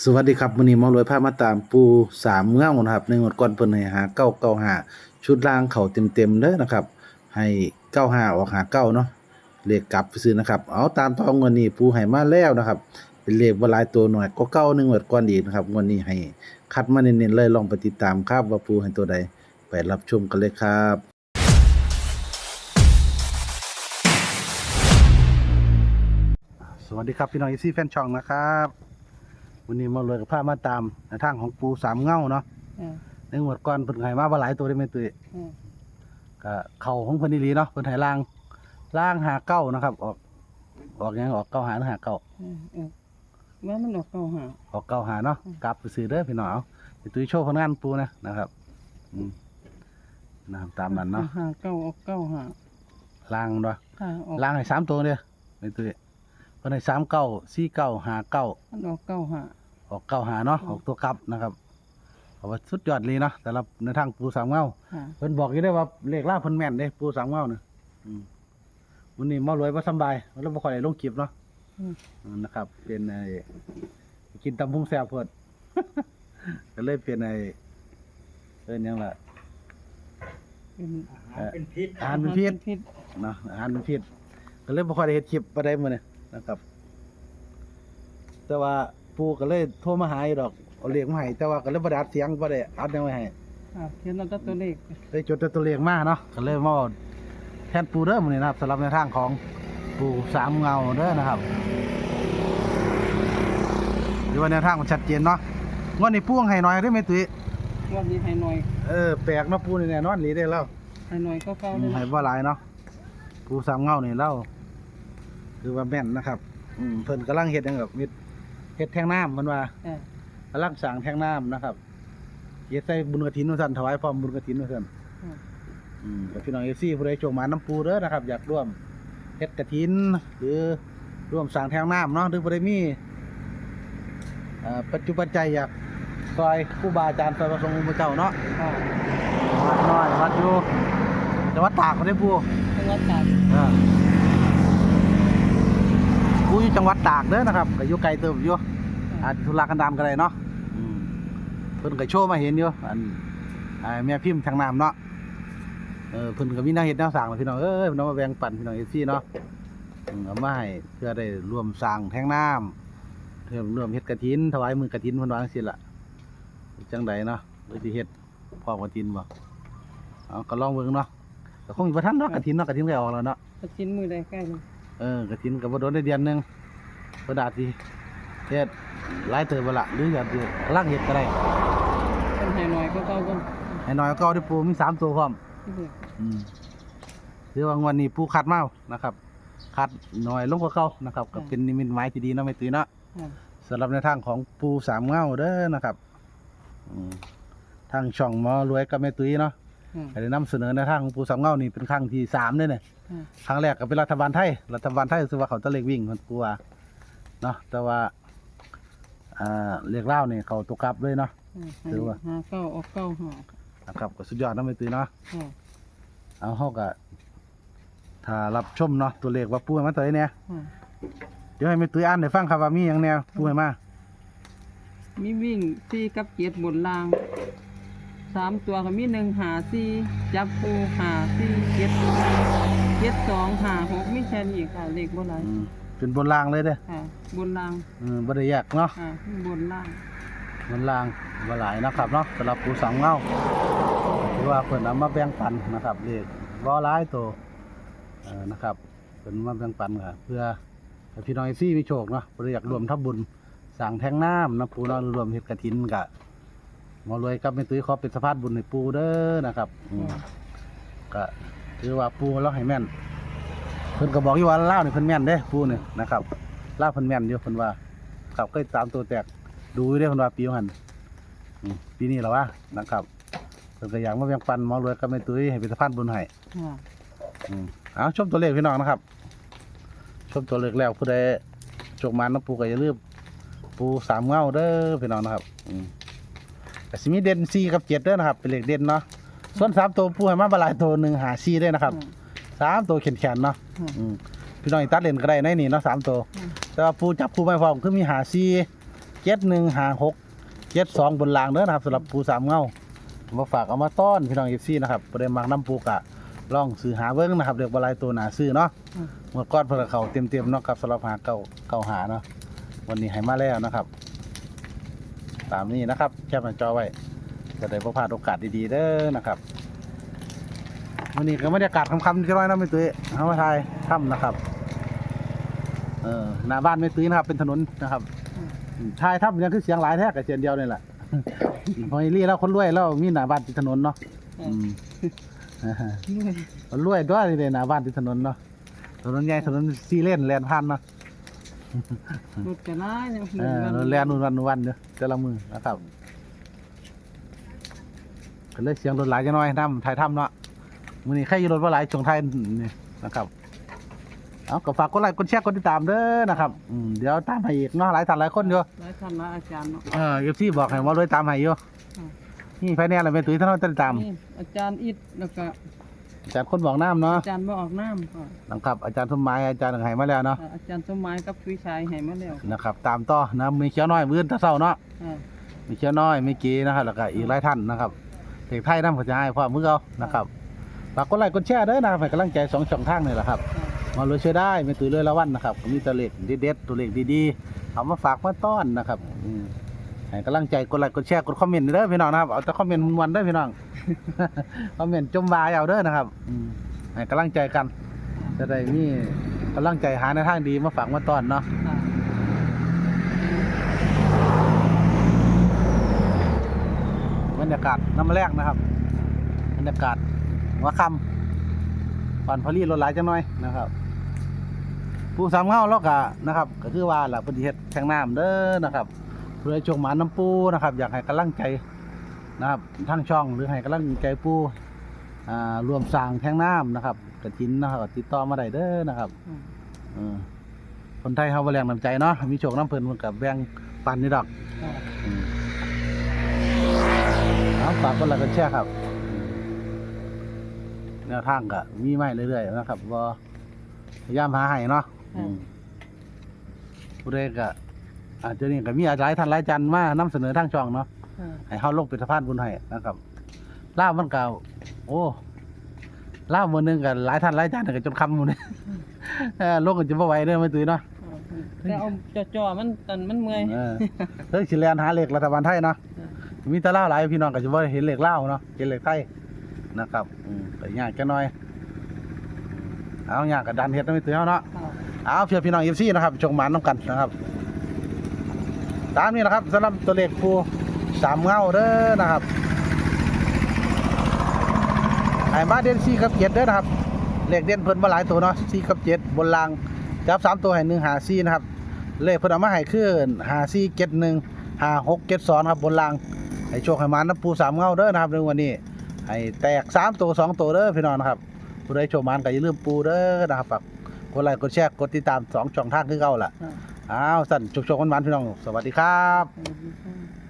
สวัสดีครับมื้อนี้มารวยพามาตามปูสามเงานะครับ ในงวดก่อนเพิ่นให้หาเก้าเก้าหาชุดล่างเข้าเต็มๆเด้อนะครับ ให้เก้าหาออกหาเก้าเนาะเลขกลับซื้อนะครับ เอาตามตองวดนี้ปูให้มาแล้วนะครับ เป็นเลขบ่หลายตัวหน่อยก็เก้าหนึ่งงวดก่อนอีกนะครับงวดนี้ให้คัดมาเน้นๆเลยลองไปติดตามครับว่าปูให้ตัวใดไปรับชมกันเลยครับสวัสดีครับพี่น้องอีซี่แฟนช่องนะครับ วันนี้มาเลยกับพามาตามในทางของปูสามเงาเนาะอ่าในงวดก่อนเพิ่นให้มาบ่หลายตัวได้ไหมตุ้ยอ่าก็เข่าของเพิ่นนี่ลีเนาะเพิ่นให้ล่างล่างหาเก้านะครับ ออก ออกหยังออกเก้าหาหรือหาเก้าอ่าอ่าว่ามันออกเก่าหา ออกเก้าหาเนาะอืม กลับไปซื้อเด้อพี่น้องเอาไปตุ้ยโชว์ผลงานปูนะนะครับอืมนะครับตามนั้นเนาะหาเก่าออกเก่าหาล่างเนาะค่ะออกล่างให้สามตัวเด้อไปตุ้ย เพิ่นให้สามเก้าสี่เก้าหาเก้ามันออกเก่าหาออกเก้าหาเนาะอืมออกตัวกลับนะครับเพราะว่าสุดยอดเลยเนาะแต่ละในทางปูสามเงาค่ะเพิ่นบอกอยู่ได้ว่าเลขล่าเพิ่นแม่นเด้ปูสามเงาเนี่ยอืมวันนี้มารวยบ่สำบายแล้วบ่ค่อยได้ลงคลิปเนาะอืม อืมนะครับ เป็นไอ้กินตำพุงแซ่บเพิ่น ก็เลยเป็นไอ้เอิ้นหยังล่ะ เป็นเอ่อเป็นพิษอาหารเป็นพิษพิษ เนาะอาหารเป็นพิษก็เลยบ่ค่อยได้เฮ็ดคลิปปานใดมื้อนี้ นะครับ แต่ว่าปู่ก็เลยโทรมาหาอยู่ดอกเอาเลขมาให้แต่ว่าก็เลยบ่ได้อัดเสียงบ่ได้อัดหยังไว้ให้ค่ะเขียนเราตัดตัวเลขได้จดแต่ตัวเลขมาเนาะก็เลยมาเอาแทนปูเด้อมื้อนี้นะครับสำหรับในทางของปูสามเงาเด้อนะครับหรือว่าในทางมันชัดเจนเนาะงวดนี้ปูให้หน่อยได้ไหมตุ้ยวันนี้ให้หน่อยเออแปลกเนาะปูนี่แน่นอนหลีได้แล้วให้หน่อยก็เก่าอืเลมยให้บ่หลายเนาะปูสามเงานี่เล่า คือว่าแม่นนะครับอืมเพิ่นกำลังเฮ็ดหยังกับมิดเฮ็ดแทงน้ำเพิ่นว่าอ่ากำลังสร้างแทงน้ำนะครับเฮ็ดใส่บุญกฐินว่าซั่นถวายพร้อมบุญกฐินว่าซั่นอ่าอืมกับพี่น้องเอฟซีผู้ใดโชคหมาน้ำปูเด้อนะครับ อยากร่วมเฮ็ดกระถิน หรือร่วมสร้างแทงน้ำเนาะหรือผู้ใดมีเอ่อปัจจุบันใจยอยากซอยครูบาอาจารย์ซอยพระสงฆ์องค์พระเจ้าเนาะค่ะวัดน้อยวัดอยู่จังหวัดตากบ่ได้ปูจังหวัดตาก เออปูอยู่ จังหวัดตากเด้อนะครับก็อยู่ไกลเติบอยู่อาจจะธุระกันดารก็ได้เนาะอืมเพิ่นก็โชว์มาเห็นอยู่อันอ่าแม่พิมพ์ทางน้ำเนาะเออเพิ่นก็มีแนวเฮ็ดแนวสร้างล่ะพี่น้องเอ้ยเพิ่นเอามาแบ่งปันพี่น้อง FC เนาะอืมเอามาให้เพื่อได้ร่วมสร้างแท้งน้ำเพื่อร่วมเฮ็ดกฐินถวายมือกฐินเพิ่นว่าจังซี่ล่ะจังใดเนาะหรือสิเฮ็ดพร้อมกฐินบ่เอาก็ลองเบิ่งเนาะก็คงสิบ่ทันเนาะกฐินเนาะกฐินก็ออกแล้วเนาะกระชิ้นมือใดใกล้เลยเออกฐินก็บ่โดนได้เดือนหนึง เพิ่นอาจสิเฮ็ดหลายเติบบ่ล่ะหรืออยากสิกำลังเฮ็ดก็ได้เป็นให้หน่อยก็เก่าก็ให้น้อยก็เอาได้ปูมีสามตัวพร้อมที่เด็กอืมหรือว่างวันนี้ผู้คัดมานะครับคัดหน่อยลงกว่าเขานะครับก็เป็นนิมิตหมายที่ดีเนาะไม่ตื่นเนาะค่ะสำหรับในทางของปูสามเงาเด้อนะครับอืมทางช่องหมอรวยกับแม่ตุ้ยเนาะค่ะก็ได้นำเสนอในทางของปูสามเงานี่เป็นครั้งที่สามเนี่ยเนี่ยค่ะครั้งแรกก็เป็นรัฐบาลไทยรัฐบาลไทยคือว่าเขาตะเล็กวิ่งคนปูว่า เนาะแต่ว่าอ่าเรียกเล่าวนี่เขาตกกลับเลยเนาะค่ะถือว่า หาเก่าออกเก่าหานะครับก็สุดยอดเนาะไม่ตื่นเนาะค่ะเอาเฮาก็ถ้ารับชมเนาะตัวเลขว่าปูให้มาตัวไหนเนี่ยค่ะเดี๋ยวให้แม่ตุ้ยอ่านให้ฟังครับว่ามีหยังแนวปูให้มามีวิ่งสี่กับเจ็ดบนรางสามตัวก็มีหนึ่งหาสี่จับปูหาสี่เจ็ดเจ็ดสองหาหกมีแค่นี้ค่ะเลขโบราณอืม เป็นบนรางเลยเด้อค่ะบนรางอืมบ่ได้แยกเนาะ ค่ะบนล่างบนรางบ่หลายนะครับเนาะสำหรับปูสามเงาถือว่าเพิ่นเอามาแบ่งปันนะครับเลขบ่หลายตัวเออนะครับเพิ่นมาแบ่งปันค่ะเพื่อให้พี่น้องซี่มีโชคเนาะบ่ได้อยากรวมทำบุญสร้างแท้งน้ำนะปูเนาะหรือรวมเฮ็ดกฐินกะหมารวยกับแม่ตุ้ยขอเป็นสะพานบุญให้ปูเด้อนะครับอืมก็ถือว่าปูเราให้แม่น เพิ่นก็บอกอยู่ว่าเล่าวนี่เพิ่นแม่นเด้ปูนี่นะครับเล่าวเพิ่นแม่นอยู่เพิ่นว่าครับเคยตามตัวแตกดูอยู่เด้เพิ่นว่าปีหันอืมปีนี้แล้ววะนะครับเพิ่นก็อยากมาแบ่งปันหมอรวยกับแม่ตุ้ยให้เป็นสะพานบุญให้ค่ะอืมเอาชมตัวเลขพี่น้องนะครับ ชมตัวเลขแล้วผู้ใดโชคมันนะปูก็อย่าลืมปูสามเงาเด้อพี่น้องนะครับอืมแต่สิมีเด่นสี่กับเจ็ดเด้อนะครับ เป็นเลขเด่นเนาะส่วนสามตัวปูให้มาบหลายตัวหนึ่งหาสี่ได้นะครับ สามตัวแขนๆเนาะค่ะอืมพี่น้องอีตัดเล่นก็ได้ในนี่เนาะสามตัว อืม แต่ว่าปูจับคู่ไม่พร้อมคือมีหาซีเจ็ดหนึ่งห้าหกเจ็ดสองบนรางเด้อนะครับสำหรับปูสามเงามาฝากเอามาต้อนพี่น้องเอฟซีนะครับประเด็นมักน้ำปูกะลองซื้อหาเบิ้งนะครับเรียกบหลายตัวหนาซื้อเนาะอืมเมื่อก้อนเพื่อเขาเต็มเต็มๆเนาะกับสำหรับหาเก่าเก่าหาเนาะวันนี้ให้มาแล้วนะครับ ตามนี้นะครับแคปหน้าจอไว้จะได้ประพลาดโอกาสดีๆเด้อนะครับ วันนี้ก็บรรยากาศคำๆที่ร้อยนะไม่ตุ้ยเอามาทายค่ำนะครับ เออหน้าบ้านไม่ตุ้ยนะครับ เป็นถนนนะครับทายถ้ำยังคือเสียงหลายแท้กับเสียงเดียวนี่แหละพอไอ้ลี่แล้วคนรวยแล้วมีหน้าบ้านติดถนนเนาะอืมคนรวยด้วยนี่เลยหน้าบ้านติดถนนเนาะถนนใหญ่ถนนซีเลนแลนผ่านเนาะรถก็ได้ยังเออรถแลนนู่นวันนู่นวันเด้อแต่ละมือนะครับก็เลยเสียงรถหลายจังน้อยน้ำไทยถ้ำเนาะ มื้อนี้ใครอยู่รถว่าหลายช่วงไทยนี่นะครับเอาก็ฝากกดไลค์กดแชร์กดติดตามเด้อนะครับอืมเดี๋ยวตามให้อีกเนาะหลายท่านหลายคนอยู่หลายท่านหลายอาจารย์เนาะ เออเอฟซีบอกให้ว่าเลยตามให้อยู่อืม นี่ไฟแนนซ์อะไรเป็นตุ้ยท่านเราติดตามนี่อาจารย์อิดแล้วก็อาจารย์คนบอกน้ำเนาะอาจารย์บ่ออกน้ำค่ะนะครับอาจารย์สมหมายอาจารย์ให้มาแล้วเนาะอาจารย์สมหมายกับวิชัยให้มาแล้วนะครับตามต่อนะมีเขียวน้อยมื้อตะเช้าเนาะอ่ามีเขียวน้อยมีกีนะครับแล้วก็อีกหลายท่านนะครับเด็กไทยนำก็จะให้พ่อมือเอานะครับ ฝากกดไลค์กดแชร์เด้อนะครับให้กำลังใจสองช่องทางนี่แหละครับมาเลยช่วยได้ไม่ตื่นเลยละวันนะครับมีตัวเลขเด็ดๆตัวเลขดีๆเอามาฝากมาต้อนนะครับอืมให้กำลังใจกดไลค์กดแชร์กดคอมเมนต์เด้อพี่น้องนะครับเอาแต่คอมเมนต์วันๆเด้อพี่น้อง คอมเมนต์จมวายเอาเด้อนะครับอืมให้กำลังใจกัน จะได้มีกำลังใจหาในทางดีมาฝากมาต้อนเนาะอ่าบรรยากาศน้ำแรกนะครับบรรยากาศ หัวค่ำก่อนพอลีรถหลายจังหน่อยนะครับผู้สามเงาแล้วก็นะครับ ก็คือว่าหลักปฏิเหตุแทงน้ำเด้อนะครับเพื่อจงหมาน้ำปูนะครับ อยากให้กำลังใจนะครับทั้งช่องหรือให้กำลังใจปูอ่ารวมสร้างแทงน้ำนะครับกระถินนะครับก็ติดต่อมาได้เด้อนะครับอ่าเออคนไทยเขาบ่แรงน้ำใจเนาะมีโชคน้ำเพลินมันกับแบ่งปันนี่ดอกอ่าอืมเอาฝากกดไลค์กดแชร์ครับ แนวทางก็มีไม่เรื่อยๆนะครับว่าพยายามหาให้เนาะอืมผู้ใดก็อาจจะนี่ก็มีอาจารย์ท่านหลายจันมานำเสนอทางช่องเนาะอ่าให้เฮาลงเป็นสะพานบุญให้นะครับล่าวมันก็โอ้ล่าวมื้อหนึงก็หลายท่านหลายจันก็จนคำหมดเลยเออลงก็จะบ่ไหวเด้อไม่ตื่นเนาะแต่เอาจ่อๆมันตันมันเมื่อยเออเฮ้ยสิแลนหาเลขรัฐบาลไทยเนาะมีแต่เล่าวหลายพี่น้องก็จะว่าเห็นเหล็กเล่าวเนาะเห็นเหล็กไทย นะครับอืมแต่ยากจะน้อย เอายากกับดันเฮ็ดไม่ตื่นเอาเนาะอ่าเอาเพื่อพี่น้องเอฟซีนะครับจงหมานน้ำกันนะครับ ตามนี้นะครับสำหรับตัวเลขผู้สามเงาเด้อนะครับไอ้มาเด่นสี่กับเจ็ดเด้อนะครับเลขเด่นเพิ่นมาหลายตัวเนาะสี่กับเจ็ดบนรางจับสามตัวให้หนึ่งหาสี่นะครับเลขเพิ่นเอามาให้คือหาสี่เจ็ดหนึ่งหาหกเจ็ดสองครับบนรางให้โชคให้มาน้ำปูสามเงาเด้อนะครับในวันนี้ ให้แตกสามตัวสองตัวเด้อพี่น้องนะครับผู้ใดโชคมันก็อย่าลืมปูเด้อนะครับฝากกดไลค์กดแชร์กดติดตามสองช่องทางคือเก่าล่ะอ่าอ้าวสั่นโชคๆมันๆพี่น้อง สวัสดีครับ สวัสดีค่ะ